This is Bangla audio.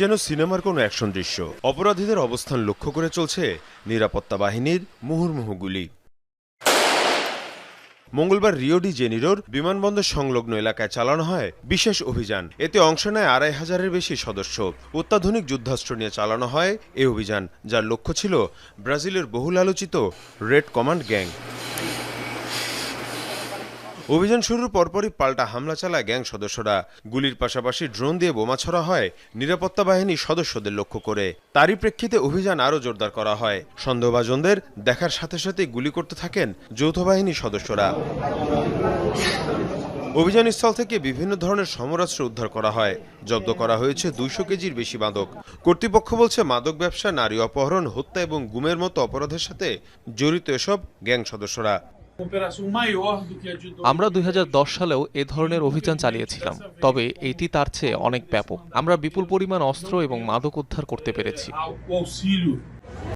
যেন সিনেমার কোনো অ্যাকশন দৃশ্য। অপরাধীদের অবস্থান লক্ষ্য করে চলছে নিরাপত্তা বাহিনীর মুহুর্মুহু গুলি মঙ্গলবার রিও ডি জেনিরোর বিমানবন্দর সংলগ্ন এলাকায় চালানো হয় বিশেষ অভিযান। এতে অংশ নেয় আড়াই হাজারের বেশি সদস্য। অত্যাধুনিক যুদ্ধাস্ত্র নিয়ে চালানো হয় এই অভিযান, যার লক্ষ্য ছিল ব্রাজিলের বহুল আলোচিত রেড কমান্ড গ্যাং। অভিযান শুরুর পরপরই পাল্টা হামলা চালায় গ্যাং সদস্যরা। গুলির পাশাপাশি ড্রোন দিয়ে বোমা ছড়া হয় নিরাপত্তা বাহিনীর সদস্যদের লক্ষ্য করে। তারই প্রেক্ষিতে অভিযান আরও জোরদার করা হয়। সন্দেহভাজনদের দেখার সাথে সাথে গুলি করতে থাকেন যৌথ বাহিনীর সদস্যরা। অভিযানস্থল থেকে বিভিন্ন ধরনের সমরাস্ত্র উদ্ধার করা হয়। জব্দ করা হয়েছে দুইশো কেজির বেশি মাদক। কর্তৃপক্ষ বলছে, মাদক ব্যবসা, নারী অপহরণ, হত্যা এবং গুমের মতো অপরাধের সাথে জড়িত এসব গ্যাং সদস্যরা। Operação দুই হাজার দশ আমরা দুই সালেও এ ধরনের অভিযান চালিয়েছিলাম তবে এটি তার চেয়ে অনেক ব্যাপক। আমরা বিপুল পরিমাণ অস্ত্র এবং মাদক উদ্ধার করতে পেরেছি।